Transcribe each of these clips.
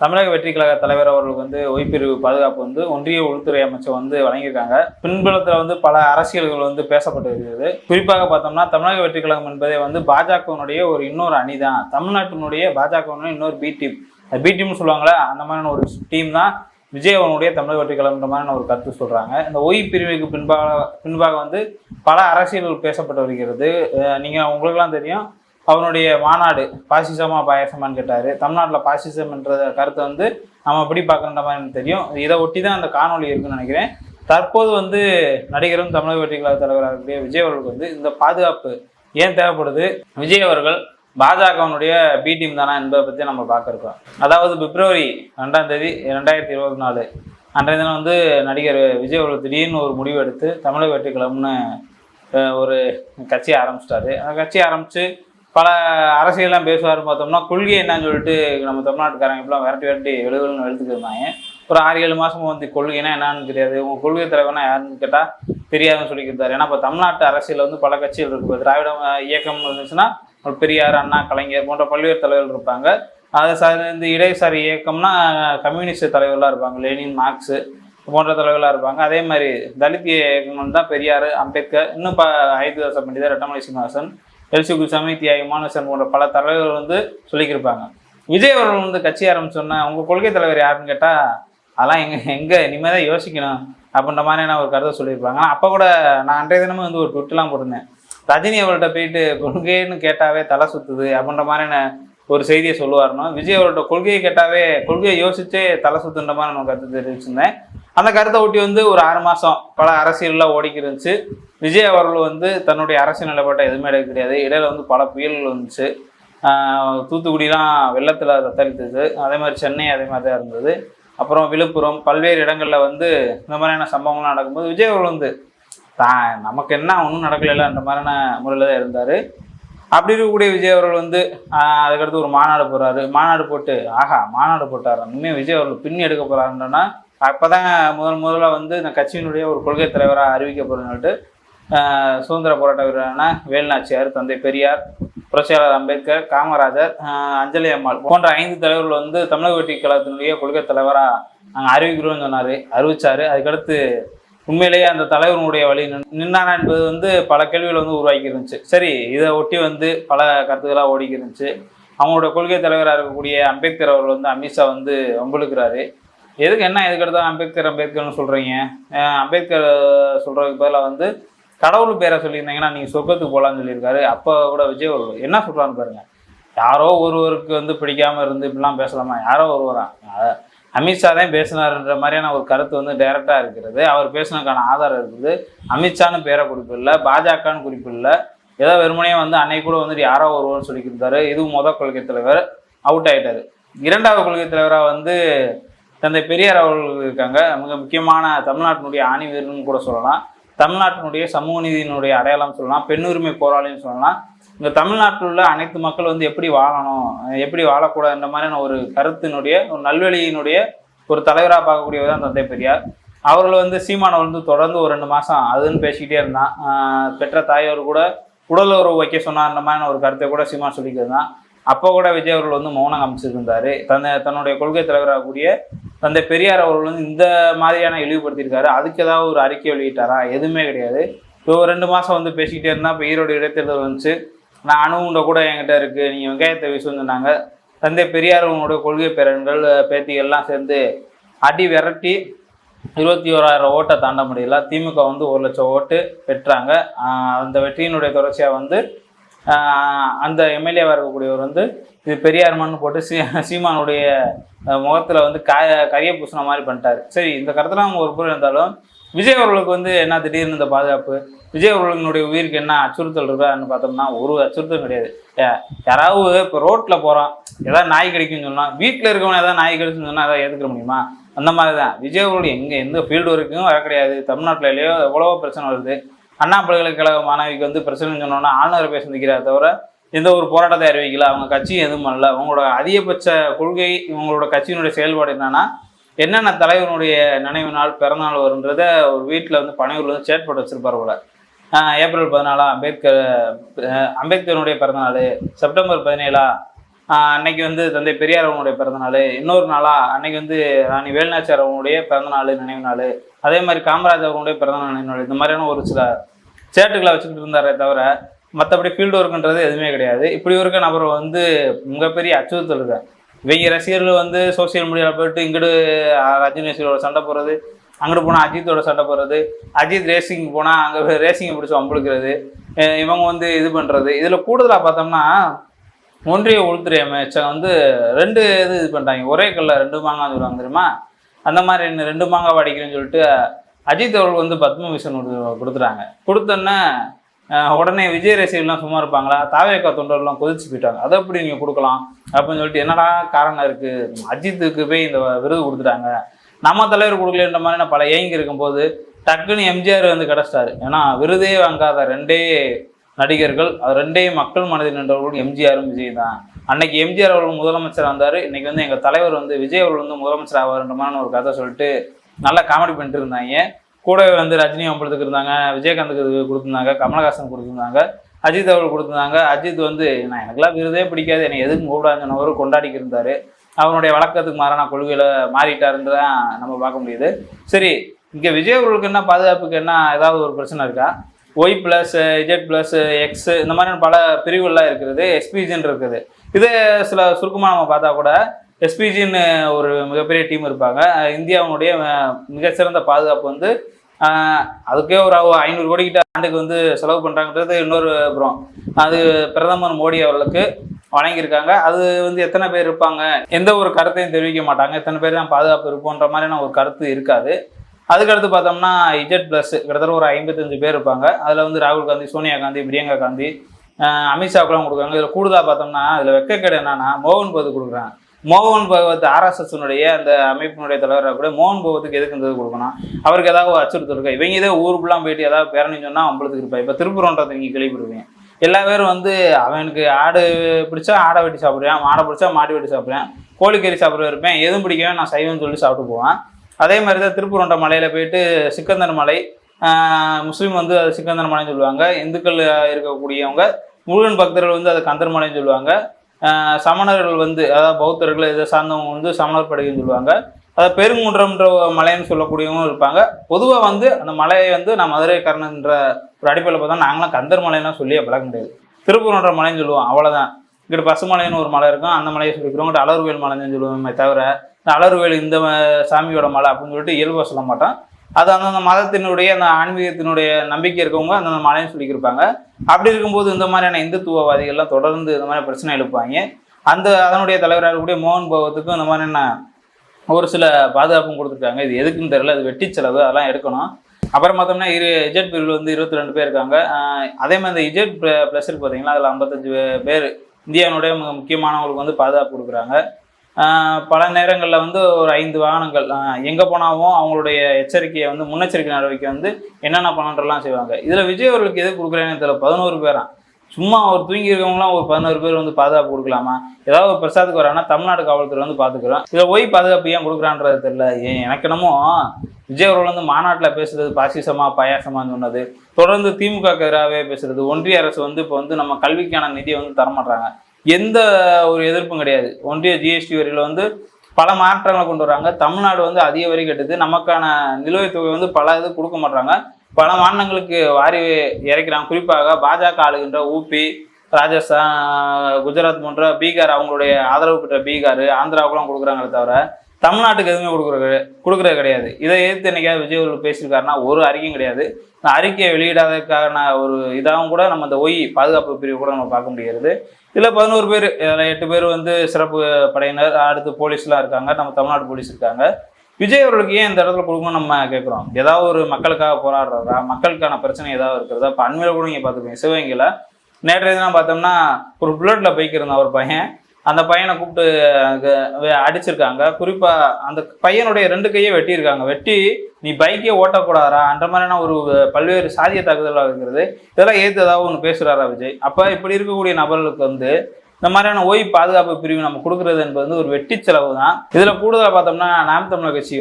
தமிழக வெற்றி கழக தலைவர் அவர்களுக்கு வந்து ஒய்பிரிவு பாதுகாப்பு வந்து ஒன்றிய உள்துறை அமைச்சர் வந்து வழங்கியிருக்காங்க. பின்புலத்தில் வந்து பல அரசியல்கள் வந்து பேசப்பட்டு வருகிறது குறிப்பாக பார்த்தோம்னா தமிழக வெற்றி கழகம் என்பதே வந்து பாஜகவினுடைய ஒரு இன்னொரு அணி தான் தமிழ்நாட்டினுடைய பாஜகவினுடைய இன்னொரு பி டீம் பி டீம்னு சொல்லுவாங்களே அந்த மாதிரியான ஒரு டீம் தான் விஜய் அவனுடைய தமிழக வெற்றி கழகன்ற மாதிரியான ஒரு கருத்து சொல்கிறாங்க இந்த ஒய் பிரிவுக்கு பின்பாக பின்பாக வந்து பல அரசியல்கள் பேசப்பட்டு வருகிறது. நீங்கள் உங்களுக்கெல்லாம் தெரியும் அவனுடைய மாநாடு பாசிசமா பாயசமான்னு கேட்டாரு. தமிழ்நாட்டில் பாசிசம் என்ற கருத்தை வந்து நம்ம எப்படி பார்க்கணுன்ற மாதிரி தெரியும். இதை ஒட்டி தான் அந்த காணொளி இருக்குன்னு நினைக்கிறேன். தற்போது வந்து நடிகரும் தமிழக வெற்றி கழக தலைவராக இருக்கக்கூடிய விஜய் அவர்களுக்கு வந்து இந்த பாதுகாப்பு ஏன் தேவைப்படுது? விஜய் அவர்கள் பாஜகவினுடைய பி டீம் தானா என்பதை பற்றி நம்ம பார்க்குறோம் அதாவது பிப்ரவரி ரெண்டாம் தேதி ரெண்டாயிரத்தி இருபத்தி நாலு அன்றைய தினம் வந்து நடிகர் விஜய் அவர்கள் திடீர்னு ஒரு முடிவு எடுத்து தமிழக வெற்றி கழகம்னு ஒரு கட்சியை ஆரம்பிச்சிட்டாரு. அந்த கட்சியை ஆரம்பித்து பல அரசியல்லாம் பேசுவார் பார்த்தோம்னா கொள்கை என்னன்னு சொல்லிட்டு நம்ம தமிழ்நாட்டுக்காரங்க இப்பெல்லாம் விரட்டி விரட்டி எழுதுன்னு எழுத்துக்கு இருந்தாங்க ஒரு ஆறு ஏழு மாசமா வந்து கொள்கைனா என்னன்னு தெரியாது. உங்க கொள்கை தலைவனா யாருன்னு கேட்டா தெரியாதுன்னு சொல்லிக்கிறாரு ஏன்னா இப்போ தமிழ்நாட்டு அரசியல் வந்து பல கட்சிகள் இருக்கு. திராவிட இயக்கம் இருந்துச்சுன்னா ஒரு பெரியார் அண்ணா கலைஞர் போன்ற பல்வேறு தலைவர்கள் இருப்பாங்க. அதை சார் இந்த இடதுசாரி இயக்கம்னா கம்யூனிஸ்ட் தலைவர்களாக இருப்பாங்க. லெனின் மார்க்ஸு போன்ற தலைவர்களாக இருப்பாங்க. அதே மாதிரி தலித் இயக்கங்கள் தான் பெரியார் அம்பேத்கர் இன்னும் ப ஐதுதாச பண்டிதர் ரெட்டமலை சீனிவாசன் எல்சி குருசாமி தியாகி மானசன் போன்ற பல தலைவர்கள் வந்து சொல்லிக்கிருப்பாங்க. விஜய் அவர்கள் வந்து கட்சி ஆரம்பிச்சோன்னா உங்கள் கொள்கை தலைவர் யாருன்னு கேட்டால் அதெல்லாம் எங்கே எங்கே இனிமேல் தான் யோசிக்கணும் அப்படின்ற மாதிரியான ஒரு கருத்தை சொல்லியிருப்பாங்க. ஆனால் அப்போ கூட நான் அன்றைய தினமும் வந்து ஒரு ட்விட்டெலாம் போட்டிருந்தேன். ரஜினி அவர்கிட்ட போயிட்டு கொள்கைன்னு கேட்டாவே தலை சுற்றுது அப்படின்ற மாதிரியான ஒரு செய்தியை சொல்லுவாருனோ விஜய் அவர்கள்ட்ட கொள்கையை கேட்டாவே கொள்கையை யோசிச்சே தலை சுத்துன்ற மாதிரி நான் கருத்து தெரிவிச்சிருந்தேன். அந்த கருத்தை ஒட்டி வந்து ஒரு ஆறு மாதம் பல அரசியல்லாம் ஓடிக்கி இருந்துச்சு. விஜய் அவர்கள் வந்து தன்னுடைய அரசியல் நிலைப்பாட்டை எதுவுமே எடுக்க கிடையாது. இடையில வந்து பல புயல்கள் வந்துச்சு. தூத்துக்குடிலாம் வெள்ளத்தில் தத்தளித்தது. அதே மாதிரி சென்னை அதே மாதிரி தான் இருந்தது. அப்புறம் விழுப்புரம் பல்வேறு இடங்களில் வந்து இந்த மாதிரியான சம்பவங்கள்லாம் நடக்கும்போது விஜய் அவர்கள் வந்து தான் நமக்கு என்ன ஒன்றும் நடக்கலைன்ற மாதிரியான முறையில் தான் இருந்தார். அப்படி இருக்கக்கூடிய விஜய் அவர்கள் வந்து அதுக்கடுத்து ஒரு மாநாடு போடுறாரு மாநாடு போட்டு ஆஹா மாநாடு போட்டார்? இனிமேல் விஜய் அவர்கள் பின் எடுக்க போகிறாருன்றனா அப்போதான் முதல் முதல்ல வந்து இந்த கட்சியினுடைய ஒரு கொள்கை தலைவராக அறிவிக்கப்படுறது சொல்லிட்டு சுதந்திர போராட்ட வீரரான வேலுநாச்சியார் தந்தை பெரியார் புரட்சியாளர் அம்பேத்கர் காமராஜர் அஞ்சலி அம்மாள் போன்ற ஐந்து தலைவர்கள் வந்து தமிழக வெற்றி கழகத்தினுடைய கொள்கை தலைவராக நாங்கள் அறிவிக்கிறோம்னு சொன்னார் அறிவிச்சார். அதுக்கடுத்து உண்மையிலேயே அந்த தலைவனுடைய வழி நின்- நின்னானா என்பது வந்து பல கேள்விகள் வந்து உருவாக்கி இருந்துச்சு. சரி இதை ஒட்டி வந்து பல கருத்துக்களாக ஓடிக்கி இருந்துச்சு. அவங்களோட கொள்கை தலைவராக இருக்கக்கூடிய அம்பேத்கர் அவர்கள் வந்து அமித்ஷா வந்து வம்புழுக்கிறாரு. எதுக்கு என்ன எதுக்கு எடுத்தாலும் அம்பேத்கர் அம்பேத்கர்னு சொல்கிறீங்க அம்பேத்கர் சொல்கிறதுக்கு பதிலாக வந்து கடவுள் பேரை சொல்லியிருந்தீங்கன்னா நீங்கள் சொர்க்கத்துக்கு போகலான்னு சொல்லியிருக்காரு. அப்போ கூட விஜய் ஒரு என்ன சொல்கிறான்னு பாருங்க. யாரோ ஒருவருக்கு வந்து பிடிக்காமல் இருந்து இப்படிலாம் பேசலாமா? யாரோ ஒருவரா? அமித்ஷா தான் பேசினாருன்ற மாதிரியான ஒரு கருத்து வந்து டைரெக்டாக இருக்கிறது. அவர் பேசினதுக்கான ஆதாரம் இருக்குது. அமித்ஷான்னு பேரை குறிப்பு இல்லை பாஜகன்னு குறிப்பு இல்லை. ஏதோ வெறுமனையே வந்து அன்னைக்கு கூட வந்துட்டு யாரோ ஒருவர்னு சொல்லிக்கிருந்தாரு இதுவும் மொதல் கொள்கை தலைவர் அவுட் ஆயிட்டாரு. இரண்டாவது கொள்கை தலைவராக வந்து தந்தை பெரியார் அவர்கள் இருக்காங்க. மிக முக்கியமான தமிழ்நாட்டினுடைய ஆணி வீரர்னு கூட சொல்லலாம். தமிழ்நாட்டினுடைய சமூக நீதியினுடைய அடையாளம் சொல்லலாம். பெண்ணுரிமை போராளின்னு சொல்லலாம். இந்த தமிழ்நாட்டில் உள்ள அனைத்து மக்கள் வந்து எப்படி வாழணும் எப்படி வாழக்கூடாதுன்ற மாதிரியான ஒரு கருத்தினுடைய ஒரு நல்வழியினுடைய ஒரு தலைவராக பார்க்கக்கூடியவர் தான் தந்தை பெரியார். அவர்கள் வந்து சீமானை வந்து தொடர்ந்து ஒரு ரெண்டு மாதம் அதுன்னு பேசிக்கிட்டே இருந்தான். பெற்ற தாயோர் கூட உடல் உறவு வைக்க சொன்னார்ன்ற மாதிரியான ஒரு கருத்தை கூட சீமான் சொல்லிக்கிறது தான் அப்போ கூட விஜய் அவர்கள் வந்து மௌனம் அமைச்சிருந்தாரு தன்னை தன்னுடைய கொள்கை தலைவராக கூடிய தந்தை பெரியார் அவர்கள் வந்து இந்த மாதிரியான இழிவுபடுத்தியிருக்காரு. அதுக்கு ஏதாவது ஒரு அறிக்கை வெளியிட்டாரா? எதுவுமே கிடையாது. இப்போ ரெண்டு மாதம் வந்து பேசிக்கிட்டே இருந்தால் இப்போ ஈரோடு இடைத்தேர்தல் வந்துச்சு. நான் அணுகுண்ட கூட என்கிட்ட இருக்குது நீங்கள் வெங்காயத்தை வீசுன்னு சொன்னாங்க. தந்தை பெரியார் அவங்களுடைய கொள்கை பேரன்கள் பேத்திகள்லாம் சேர்ந்து அடி விரட்டி இருபத்தி ஓராயிரம் ஓட்டை தாண்ட முடியல. திமுக வந்து ஒரு லட்சம் ஓட்டு பெற்றாங்க. அந்த வெற்றியினுடைய தொடர்ச்சியாக வந்து அந்த எம்எல்ஏவாக இருக்கக்கூடியவர் வந்து இது பெரியார் மண்ணு போட்டு சீ சீமானுடைய முகத்தில் வந்து க கரிய பூசின மாதிரி பண்ணிட்டாரு. சரி இந்த கருத்துலாம் அவங்க ஒரு புறம் இருந்தாலும் விஜய் அவர்களுக்கு வந்து என்ன திடீர்னு இந்த பாதுகாப்பு? விஜய் அவர்களுடைய உயிருக்கு என்ன அச்சுறுத்தல் இருக்கான்னு பார்த்தோம்னா ஒரு அச்சுறுத்தல் கிடையாது. யாராவது இப்போ ரோட்டில் போகிறோம் ஏதாவது நாய் கிடைக்கும்னு சொன்னால் வீட்டில் இருக்கவன ஏதாவது நாய் கிடைக்குன்னு சொன்னால் அதை ஏற்றுக்க முடியுமா? அந்த மாதிரி தான் விஜய் அவர்கள் எங்கே எந்த ஃபீல்டு வரைக்கும் வர கிடையாது. தமிழ்நாட்டில் எவ்வளவோ பிரச்சனை வருது. அண்ணா பல்கலைக்கழக மாணவிக்கு வந்து பிரச்சனைன்னு சொன்னோன்னா ஆளுநர் பேச தவிர எந்த ஒரு போராட்டத்தை அறிவிக்கல. அவங்க கட்சியும் எதுவும் பண்ணல. அவங்களோட அதிகபட்ச கொள்கை இவங்களோட கட்சியினுடைய செயல்பாடு என்னன்னா என்னென்ன தலைவனுடைய நினைவு நாள் பிறந்தநாள் வருன்றத ஒரு வீட்டில் வந்து பனையூரில் வந்து சேட் போட்டு வச்சிருப்பார் போல. ஏப்ரல் பதினாலா அம்பேத்கர் அம்பேத்கருடைய பிறந்தநாள் செப்டம்பர் பதினேழா அன்னைக்கு வந்து தந்தை பெரியார் அவனுடைய பிறந்தநாள் இன்னொரு நாளா அன்னைக்கு வந்து ராணி வேலுநாச்சியார் அவனுடைய பிறந்தநாள் நினைவு நாள் அதே மாதிரி காமராஜ் அவருடைய பிறந்தநாள் நினைவு இந்த மாதிரியான ஒரு சில சேட்டுகளை வச்சுக்கிட்டு இருந்தாரே தவிர மற்றபடி ஃபீல்டு ஒர்க்குன்றது எதுவுமே கிடையாது. இப்படி இருக்க நபர் வந்து மிகப்பெரிய அச்சுறுத்தல் இருக்கு. இவங்க ரசிகர்கள் வந்து சோஷியல் மீடியாவில் போயிட்டு இங்கிட்டு ரஜினேஸ்வரோட சண்டை போடுறது அங்கிட்டு போனால் அஜித்தோட சண்டை போடுறது அஜித் ரேசிங் போனால் அங்கே ரேசிங்கை பிடிச்சி வம்பிழுக்கிறது இவங்க வந்து இது பண்ணுறது இதில் கூடுதலாக பார்த்தோம்னா ஒன்றிய உள்துறை அமைச்சர் வந்து ரெண்டு இது இது பண்ணுறாங்க ஒரே கல்ல ரெண்டு மாங்காய் சொல்லுவாங்க தெரியுமா அந்த மாதிரி என்ன ரெண்டு மாங்காய் அடிக்கிறேன்னு சொல்லிட்டு அஜித் அவர்கள் வந்து பத்ம கொடுத்துட்டாங்க. கொடுத்தோன்னே உடனே விஜய் ரசிகர்லாம் சும்மா இருப்பாங்களா? தாவேக்கா தொண்டர்லாம் கொதிச்சு போயிட்டாங்க. அதை எப்படி நீங்கள் கொடுக்கலாம்? அப்படின்னு சொல்லிட்டு என்னடா காரணம் இருக்குது அஜித்துக்கு போய் இந்த விருது கொடுத்துட்டாங்க. நம்ம தலைவர் கொடுக்கலன்ற மாதிரி நான் பல ஏங்கி இருக்கும்போது டக்குன்னு எம்ஜிஆர் வந்து கிடச்சிட்டாரு. ஏன்னா விருதே வாங்காத ரெண்டே நடிகர்கள் அது ரெண்டே மக்கள் மனதில் நின்றவர்கள் எம்ஜிஆரும் விஜய் தான். அன்னைக்கு எம்ஜிஆர் அவர்கள் முதலமைச்சர் வந்தார் இன்னைக்கு வந்து எங்கள் தலைவர் வந்து விஜய் அவர்கள் வந்து முதலமைச்சர் ஆவார்ன்ற ஒரு கதை சொல்லிட்டு நல்லா காமெடி பண்ணிட்டு இருந்தாங்க. கூடவே வந்து ரஜினி அம்பலத்துக்கு இருந்தாங்க விஜயகாந்துக்கு கொடுத்துருந்தாங்க கமலஹாசன் கொடுத்துருந்தாங்க அஜித் அவர்கள் கொடுத்துருந்தாங்க. அஜித் வந்து நான் எனக்குலாம் விருதே பிடிக்காது என்னை எதுக்கும் கூப்பிடாதுன்னு கொண்டாடிக்கு இருந்தார். அவனுடைய வழக்கத்துக்கு மாறான கொள்கையில் மாறிட்டாருன்னு தான் நம்ம பார்க்க முடியுது. சரி இங்கே விஜய் அவர்களுக்கு என்ன பாதுகாப்புக்கு என்ன ஏதாவது ஒரு பிரச்சனை இருக்கா? Y plus Z plus X இந்த மாதிரியான பல பிரிவுகள்லாம் இருக்குது. எஸ்பிஜின்னு இருக்குது. இதே சில சுருக்கமாக நம்ம பார்த்தா கூட எஸ்பிஜின்னு ஒரு மிகப்பெரிய டீம் இருப்பாங்க. இந்தியாவுடைய மிகச்சிறந்த பாதுகாப்பு வந்து அதுக்கே ஒரு ஐநூறு கோடி கிட்ட ஆண்டுக்கு வந்து செலவு பண்ணுறாங்கன்றது இன்னொரு அப்புறம் அது பிரதமர் மோடி அவர்களுக்கு வழங்கியிருக்காங்க. அது வந்து எத்தனை பேர் இருப்பாங்க? எந்த ஒரு கருத்தையும் தெரிவிக்க மாட்டாங்க. எத்தனை பேர் தான் பாதுகாப்பு இருப்போன்ற மாதிரியான ஒரு கருத்து இருக்காது. அதுக்கடுத்து பார்த்தோம்னா இஜெட் பிளஸ் கிட்டத்தட்ட ஒரு ஐம்பத்தஞ்சு பேர் இருப்பாங்க. அதில் வந்து ராகுல் காந்தி சோனியா காந்தி பிரியங்கா காந்தி அஹ் கொடுக்குறாங்க. இதில் கூடுதலாக பார்த்தோம்னா இதில் வெக்கக்கேடு என்னன்னா மோகன் பகவத் கொடுக்குறாங்க. மோகன் பகவத் ஆர்எஸ்எஸ்னுடைய அந்த அமைப்பினுடைய தலைவராக கூட மோகன் பகவத்துக்கு எதுக்கு இந்த கொடுக்கணும்? அவருக்கு ஏதாவது ஒரு அச்சுறுத்தல் இருக்கா? இவங்க இதே ஊருக்குலாம் போயிட்டு ஏதாவது பேரணி சொன்னால் அவங்களுக்கு இருப்பா. இப்போ திருப்புறம்ன்றது நீங்கள் கேள்விப்படுவீங்க. எல்லா பேரும் வந்து அவனுக்கு ஆடு பிடிச்சா ஆடை வெட்டி சாப்பிடுவேன் மாடை பிடிச்சா மாடு வெட்டி சாப்பிடுவேன் கோழிக்கறி சாப்பிட இருப்பேன் எதுவும் பிடிக்கவே நான் சைவம்னு சொல்லி சாப்பிட்டு போவேன். அதே மாதிரி தான் திருப்பூரண்ட மலையில் போயிட்டு சிக்கந்தன் மலை முஸ்லீம் வந்து அது சிக்கந்தன் மலைன்னு சொல்லுவாங்க. இந்துக்கள் இருக்கக்கூடியவங்க முருகன் பக்தர்கள் வந்து அது கந்தர் மலைன்னு சொல்லுவாங்க. சமணர்கள் வந்து அதாவது பௌத்தர்கள் இதை சார்ந்தவங்க வந்து சமணர் படுகைன்னு சொல்லுவாங்க. அதை பெருங்குன்றம்ன்ற மலைன்னு சொல்லக்கூடியவங்க இருப்பாங்க. பொதுவாக வந்து அந்த மலையை வந்து நான் மதுரை கர்ணன்ற ஒரு அடிப்படையில் பார்த்தா நாங்களாம் கந்தர் மலைலாம் சொல்லியே பழக முடியாது திருப்பூர்ன்ற மலைன்னு சொல்லுவோம் அவ்வளோதான் இங்கிட்ட பசுமலைன்னு ஒரு மலை இருக்கும் அந்த மலையை சொல்லிக்கிறோம். இங்கிட்ட அலர்வேல் மலைன்னு சொல்லுவோமே தவிர இந்த இந்த ம- சாமியோட மலை அப்படின்னு சொல்லிட்டு இயல்பாக சொல்ல மாட்டோம் அது அந்தந்த மதத்தினுடைய அந்த ஆன்மீகத்தினுடைய நம்பிக்கை இருக்கவங்க அந்தந்த மலைன்னு சொல்லிக்கிருப்பாங்க. அப்படி இருக்கும்போது இந்த மாதிரியான இந்துத்துவவாதிகள்லாம் தொடர்ந்து இந்த மாதிரி பிரச்சனை எழுப்பாங்க அந்த அதனுடைய தலைவராக இருக்கக்கூடிய மோகன் பகவத்துக்கும் இந்த மாதிரியான ஒரு சில பாதுகாப்பும் கொடுத்துருக்காங்க. இது எதுக்குன்னு தெரியல அது வெட்டி செலவு அதெல்லாம் எடுக்கணும். அப்புறம் பார்த்தோம்னா இரு இஜெட் பிரிவில் வந்து இருபத்தி ரெண்டு பேர் இருக்காங்க. அதே மாதிரி இந்த இஜெட் ப்ளஸ் இருக்கு பார்த்தீங்களா? அதில் ஐம்பத்தஞ்சு பேர் இந்தியாவினுடைய முக்கியமானவங்களுக்கு வந்து பாதுகாப்பு கொடுக்குறாங்க. பல நேரங்களில் வந்து ஒரு ஐந்து வாகனங்கள் எங்கே போனாலும் அவங்களுடைய எச்சரிக்கையை வந்து முன்னெச்சரிக்கை நடவடிக்கை வந்து என்னென்ன பண்ணன்றலாம் செய்வாங்க. இதில் விஜய் அவர்களுக்கு எது கொடுக்குறேன்னு தெரியல பதினோரு பேரா? சும்மா அவர் தூங்கி இருக்கவங்களாம் ஒரு பதினோரு பேர் வந்து பாதுகாப்பு கொடுக்கலாமா? ஏதாவது ஒரு பிரசாத்துக்கு வரான்னா தமிழ்நாடு காவல்துறை வந்து பார்த்துக்கிறோம் இதில் போய் பாதுகாப்பு ஏன் கொடுக்குறான்றது தெரியல. ஏன் எனக்கு என்னமோ விஜய் அவர்கள் வந்து மாநாட்டில் பேசுறது பாசிசமா பாயாசமான்னு சொன்னது. தொடர்ந்து திமுக எதிராகவே பேசுறது. ஒன்றிய அரசு வந்து இப்போ வந்து நம்ம கல்விக்கான நிதியை வந்து தரமாட்டாங்க எந்த ஒரு எதிர்ப்பும் கிடையாது. ஒன்றிய ஜிஎஸ்டி வரியில் வந்து பல மாற்றங்களை கொண்டு வராங்க. தமிழ்நாடு வந்து அதிக வரி கட்டுது. நமக்கான நிலுவைத் தொகை வந்து பல இது கொடுக்க மாட்டாங்க பல மாநிலங்களுக்கு வாரி இறைக்கிறாங்க. குறிப்பாக பாஜக ஆளுகின்ற ஊபி ராஜஸ்தான் குஜராத் போன்ற பீகார் அவங்களுடைய ஆதரவு பெற்ற பீகார் ஆந்திராவுக்குலாம் கொடுக்குறாங்களே தவிர தமிழ்நாட்டுக்கு எதுவுமே கொடுக்குறது கொடுக்குறது கிடையாது. இதை எதிர்த்து என்னைக்காவது விஜய் அவர்கள் பேசியிருக்காருன்னா ஒரு அறிக்கையும் கிடையாது. இந்த அறிக்கையை வெளியிடாததுக்கான ஒரு இதாகவும் கூட நம்ம இந்த ஒய் பாதுகாப்பு பிரிவு கூட நம்ம பார்க்க முடியாது இதில் பதினோரு பேர் இதில் எட்டு பேர் வந்து சிறப்பு படையினர் அடுத்து போலீஸ்லாம் இருக்காங்க. நம்ம தமிழ்நாடு போலீஸ் இருக்காங்க. விஜய் அவர்களுக்கு ஏன் இந்த இடத்துல கொடுக்கணும்னு நம்ம கேட்குறோம்? ஏதாவது ஒரு மக்களுக்காக போராடுறதா? மக்களுக்கான பிரச்சனை ஏதாவது இருக்கிறதா? இப்போ அண்மையில் கூட நீங்கள் பார்த்துருப்பீங்க சிவகங்கையில் நேற்றைய தினம் பார்த்தோம்னா ஒரு புல்லட்டில் பைக் இருந்தான் ஒரு பையன் அந்த பையனை கூப்பிட்டு அடிச்சிருக்காங்க. குறிப்பாக அந்த பையனுடைய ரெண்டு கையை வெட்டியிருக்காங்க. வெட்டி நீ பைக்கே ஓட்டக்கூடாதா அந்த மாதிரியான ஒரு பல்வேறு சாதிய தாக்குதலாக இருக்கிறது இதெல்லாம் ஏற்று ஏதாவது ஒன்று பேசுகிறாரா விஜய்? அப்போ இப்படி இருக்கக்கூடிய நபர்களுக்கு வந்து இந்த மாதிரியான ஓய்வு பாதுகாப்பு பிரிவு நம்ம கொடுக்குறது என்பது வந்து ஒரு வெட்டி செலவு தான். இதில் கூடுதலாக பார்த்தோம்னா நாம் தமிழர் கட்சி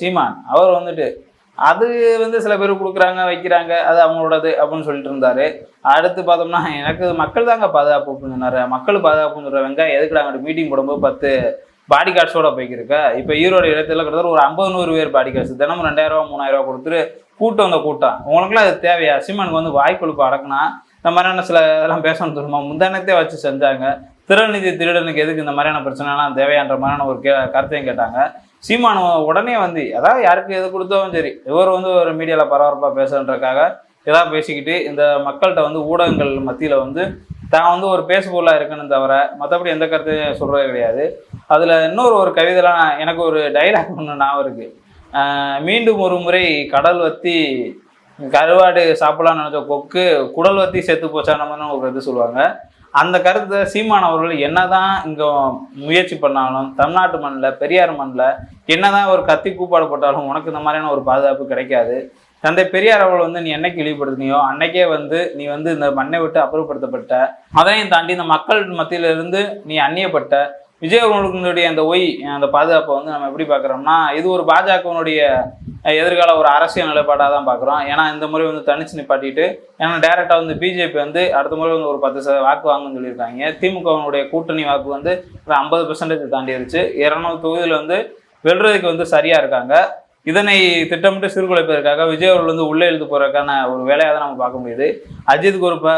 சீமான். அவர் வந்துட்டு அது வந்து சில பேர் கொடுக்குறாங்க வைக்கிறாங்க அது அவங்களோடது அப்படின்னு சொல்லிட்டு இருந்தாரு. அடுத்து பார்த்தோம்னா எனக்கு மக்கள் தாங்க பாதுகாப்பு அப்படின்னு சொன்னாரு. மக்கள் பாதுகாப்புன்னு சொல்ற எதுக்கு நாங்கள் மீட்டிங் போடும்போது பத்து பாடி கார்ட்ஸோட போய்க்கிருக்க. இப்போ ஈரோடு இடத்துல கிட்டத்தட்ட ஒரு ஐம்பது நூறு பேர் பாடி கார்ட்ஸ் தினமும் ரெண்டாயிரம் ரூபா மூணாயிரம் ரூபா கொடுத்துட்டு கூட்டம் அந்த கூட்டம். உங்களுக்குலாம் அது தேவையா? சிம்மனுக்கு வந்து வாய்க்கொழுப்பு அடக்குனா இந்த மாதிரியான சில இதெல்லாம் பேசணும் சொல்லுமா முந்தானத்தே வச்சு செஞ்சாங்க. திருநிதி திருடனுக்கு எதுக்கு இந்த மாதிரியான பிரச்சனைலாம் தேவையான்ற மாதிரியான ஒரு கே கருத்தையும் கேட்டாங்க. சீமான உடனே வந்து அதாவது யாருக்கு எது கொடுத்தாலும் சரி இவர் வந்து ஒரு மீடியாவில் பரபரப்பாக பேசுறதுக்காக ஏதாவது பேசிக்கிட்டு இந்த மக்கள்கிட்ட வந்து ஊடகங்கள் மத்தியில் வந்து தான் வந்து ஒரு பேசுபொருளாக இருக்குன்னு தவிர மற்றபடி எந்த கருத்தையும் சொல்கிறது கிடையாது. அதில் இன்னொரு ஒரு கவிதைலாம் எனக்கு ஒரு டைலாக் ஒன்று ஞாபகம் இருக்குது மீண்டும் ஒரு முறை கடல் வத்தி கருவாடு சாப்பிடலாம்னு நினச்ச கொக்கு குடல் வத்தி செத்து போச்சானமன்னு ஒரு இது சொல்லுவாங்க. அந்த கருத்தை சீமான் அவர்கள் என்னதான் இங்கே முயற்சி பண்ணாலும் தமிழ்நாட்டு மண்ணில் பெரியார் மண்ணில் என்னதான் ஒரு கத்தி கூப்பாடு போட்டாலும் உனக்கு இந்த மாதிரியான ஒரு பாதுகாப்பு கிடைக்காது. தந்தை பெரியார் அவர்கள் வந்து நீ என்னைக்கு இழிவுபடுத்தினியோ அன்னைக்கே வந்து நீ வந்து இந்த மண்ணை விட்டு அப்புறப்படுத்தப்பட்ட அதையும் தாண்டி இந்த மக்கள் மத்தியிலிருந்து நீ அந்நியப்பட்ட விஜய் அவர்களுடைய அந்த ஒய் அந்த பாதுகாப்பை வந்து நம்ம எப்படி பார்க்குறோம்னா இது ஒரு பாஜகவினுடைய எதிர்கால ஒரு அரசியல் நிலைப்பாடாக தான் பார்க்குறோம் ஏன்னா இந்த முறை வந்து தனிச்சு நிப்பாட்டிட்டு ஏன்னா டேரெக்டாக வந்து பிஜேபி வந்து அடுத்த முறை வந்து ஒரு பத்து சதவீத வாக்கு வாங்குன்னு சொல்லியிருக்காங்க. திமுகவினுடைய கூட்டணி வாக்கு வந்து ஒரு ஐம்பது பெர்சன்டேஜ் தாண்டிடுச்சு இரநூறு தொகுதியில் வந்து வெல்றதுக்கு வந்து சரியாக இருக்காங்க. இதனை திட்டமிட்டு சீர்குலைப்பதற்காக விஜய் அவர்கள் வந்து உள்ளே எழுந்து போகிறதுக்கான ஒரு வேலையாக தான் நம்ம பார்க்க முடியுது. அஜித்துக்கு ஒரு ப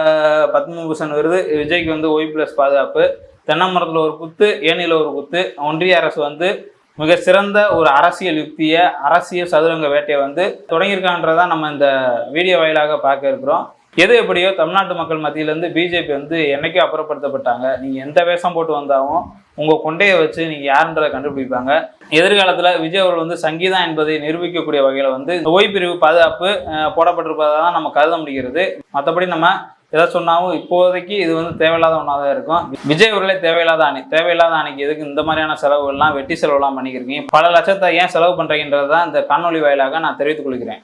பத்ம பூஷன் விருது. விஜய்க்கு வந்து ஒய் ப்ளஸ் பாதுகாப்பு. தென்னை மரத்தில் ஒரு குத்து ஏனியில் ஒரு குத்து. ஒன்றிய அரசு வந்து மிக சிறந்த ஒரு அரசியல் யுக்தியை அரசியல் சதுரங்க வேட்டையை வந்து தொடங்கியிருக்கான்றதான் நம்ம இந்த வீடியோ வாயிலாக பார்க்க இருக்கிறோம். எது எப்படியோ தமிழ்நாட்டு மக்கள் மத்தியிலேருந்து பிஜேபி வந்து என்றைக்கும் அப்புறப்படுத்தப்பட்டாங்க. நீங்கள் எந்த வேஷம் போட்டு வந்தாலும் உங்கள் கொண்டையை வச்சு நீங்கள் யாருன்றதை கண்டுபிடிப்பாங்க. எதிர்காலத்தில் விஜய் அவர்கள் வந்து சங்கீதா என்பதை நிரூபிக்கக்கூடிய வகையில் வந்து இந்த ஓய்வு பிரிவு பாதுகாப்பு போடப்பட்டிருப்பதாக தான் நம்ம கருத முடிகிறது. மற்றபடி நம்ம எதை சொன்னாலும் இப்போதைக்கு இது வந்து தேவையில்லாத ஒன்றா தான் இருக்கும். விஜய் அவர்களே தேவையில்லாத அணி. தேவையில்லாத அணிக்கு எதுக்கு இந்த மாதிரியான செலவுகள்லாம் வெட்டி செலவுலாம் பண்ணிக்கிறீங்க பல லட்சத்தை ஏன் செலவு பண்ணுறீங்கன்றது தான் இந்த காணொலி வாயிலாக நான் தெரிவித்துக் கொள்கிறேன்.